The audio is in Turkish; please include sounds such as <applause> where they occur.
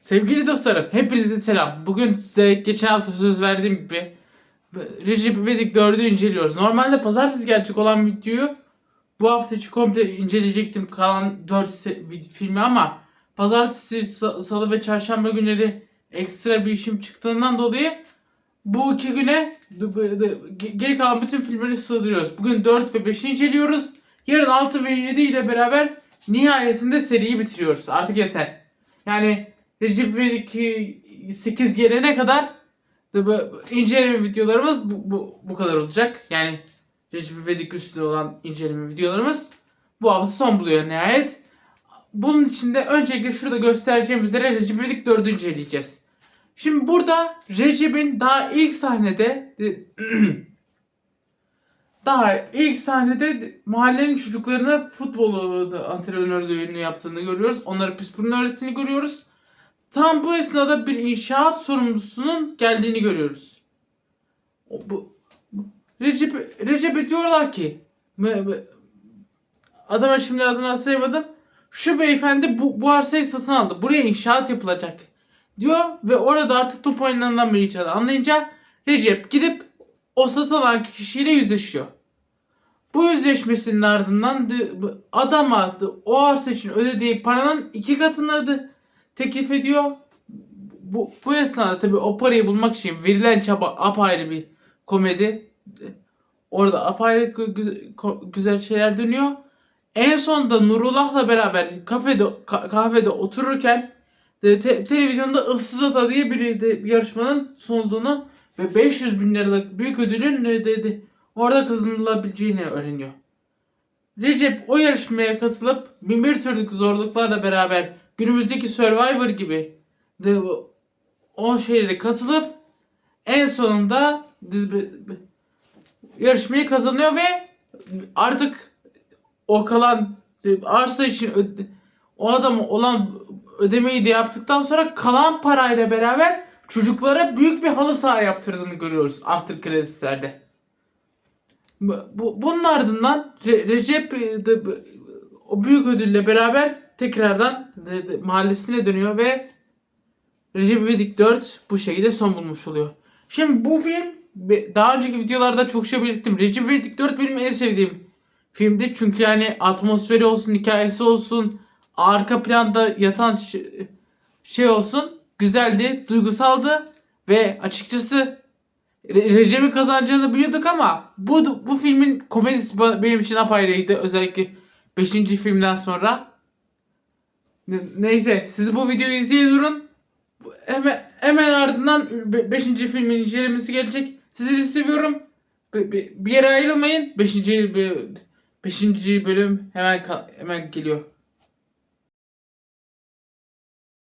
Sevgili dostlarım, hepinize selam. Bugün size geçen hafta söz verdiğim gibi Recep İvedik 4'ü inceliyoruz. Normalde pazartesi gelecek olan videoyu bu hafta içi komple inceleyecektim kalan 4 se- vid- filmi ama pazartesi, sa- salı ve çarşamba günleri ekstra bir işim çıktığından dolayı bu iki güne geri kalan bütün filmleri sığdırıyoruz. Bugün 4 ve 5'i inceliyoruz. Yarın 6 ve 7 ile beraber nihayetinde seriyi bitiriyoruz. Artık yeter. Yani Recep İvedik 8 gelene kadar inceleme videolarımız bu, bu, bu kadar olacak. Yani Recep İvedik üstüne olan inceleme videolarımız bu hafta son buluyor nihayet. Bunun için de öncelikle şurada göstereceğim üzere Recep İvedik 4'ü inceleyeceğiz. Şimdi burada Recep'in daha ilk sahnede <clears throat> daha ilk sahnede mahallenin çocuklarına futbolu antrenörlüğünü yaptığını görüyoruz. Onlara püspürünü öğrettiğini görüyoruz. Tam bu esnada bir inşaat sorumlusunun geldiğini görüyoruz. O, bu, bu- Recep, Recep'e diyorlar ki adama şimdi adını hatırlayamadım. Şu beyefendi bu, bu arsayı satın aldı. Buraya inşaat yapılacak. Diyor ve orada artık top oynanamayacağını anlayınca Recep gidip o satın alan kişiyle yüzleşiyor. Bu yüzleşmesinin ardından adama de- o arsa için ödediği paranın iki katını öde- teklif ediyor. Bu, bu esnada tabii o parayı bulmak için verilen çaba apayrı bir komedi. Orada apayrı gü- güzel, şeyler dönüyor. En sonunda Nurullah'la beraber kafede ka- kahvede otururken te- televizyonda ıssız Ata diye bir, de, bir yarışmanın sunulduğunu ve 500 bin liralık büyük ödülün de, de- de orada kazanılabileceğini öğreniyor. Recep o yarışmaya katılıp bin bir türlü zorluklarla beraber günümüzdeki Survivor gibi de, o şeylere katılıp en sonunda yarışmayı kazanıyor ve artık o kalan arsa için o adama olan ödemeyi de yaptıktan sonra kalan parayla beraber çocuklara büyük bir halı saha yaptırdığını görüyoruz after credits'lerde. Bu, bu- bunun ardından Re- Recep e, o büyük ödülle beraber tekrardan de- de mahallesine dönüyor ve Recep İvedik 4 bu şekilde son bulmuş oluyor. Şimdi bu film daha önceki videolarda çok şey belirttim. Recep İvedik 4 benim en sevdiğim filmdi. Çünkü yani atmosferi olsun, hikayesi olsun, arka planda yatan şey olsun güzeldi, duygusaldı ve açıkçası Re- Recep'in kazanacağını biliyorduk ama bu bu filmin komedisi benim için apayrıydı. Özellikle 5. filmden sonra. Ne- Neyse siz bu videoyu izleyin durun. Hemen, hemen ardından 5. filmin incelemesi gelecek. Sizi seviyorum. Be- Bir yere ayrılmayın. 5. 5. bölüm hemen hemen geliyor.